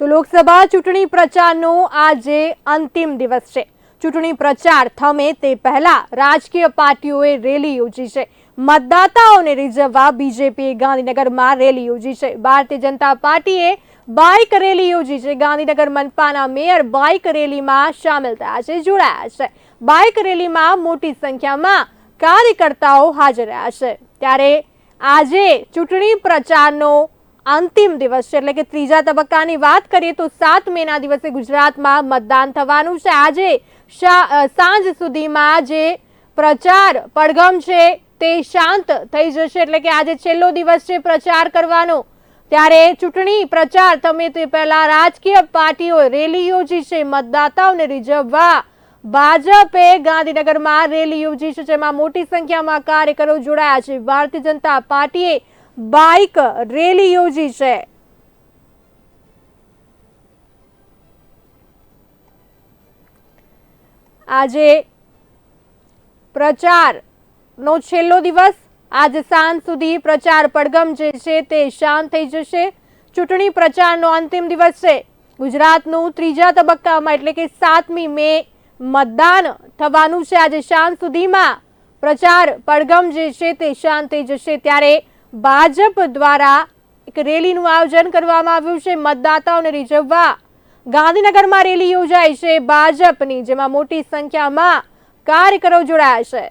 તો લોકસભા ચૂંટણી પ્રચારનો આજે અંતિમ દિવસ છે. ચૂંટણી પ્રચાર થમે તે પહેલા રાજકીય પાર્ટીઓએ રેલી યોજી છે. મતદાતાઓને રીઝવવા બીજેપીએ ગાંધીનગરમાં રેલી યોજી છે. ભારતીય જનતા પાર્ટીએ બાઇક રેલી યોજી છે. ગાંધીનગર મનપાના મેયર બાઇક રેલીમાં સામેલ થયા છે, જોડાયા છે. બાઇક રેલીમાં મોટી સંખ્યામાં કાર્યકર્તાઓ હાજર રહ્યા છે. ત્યારે આજે ચૂંટણી પ્રચારનો અંતિમ દિવસ છે. એટલે કે ત્રીજા તબક્કાની વાત કરીએ તો સાત મેના દિવસે ગુજરાતમાં મતદાન થવાનું છે. આજે સાંજ સુધીમાં જે પ્રચાર પડઘમ છે તે શાંત થઈ જશે. એટલે કે આજે છેલ્લો દિવસ છે પ્રચાર કરવાનો. ત્યારે ચૂંટણી પ્રચાર તમે તે પહેલા રાજકીય પાર્ટીઓ રેલી યોજી છે મતદાતાઓને રીઝવવા ભાજપે ગાંધીનગરમાં રેલી યોજી છે. જેમાં મોટી સંખ્યામાં કાર્યકરો જોડાયા છે. ભારતીય જનતા પાર્ટીએ બાઇક રેલી યોજી છે. આજે પ્રચારનો છેલ્લો દિવસ. આજ સાંજ સુધી પ્રચાર પડગમ જે છે તે શાંત થઈ જશે. ચૂંટણી પ્રચારનો અંતિમ દિવસ છે. ગુજરાતનું ત્રીજા તબક્કામાં એટલે કે સાતમી મે મતદાન થવાનું છે. આજે સાંજ સુધીમાં પ્રચાર પડગમ જે છે તે શાંત થઈ જશે. ત્યારે ભાજપ દ્વારા એક રેલીનું આયોજન કરવામાં આવ્યું છે. મતદાતાઓને રીઝવવા ગાંધીનગરમાં રેલી યોજાઈ છે. ભાજપની, જેમાં મોટી સંખ્યામાં કાર્યકરો જોડાયા છે.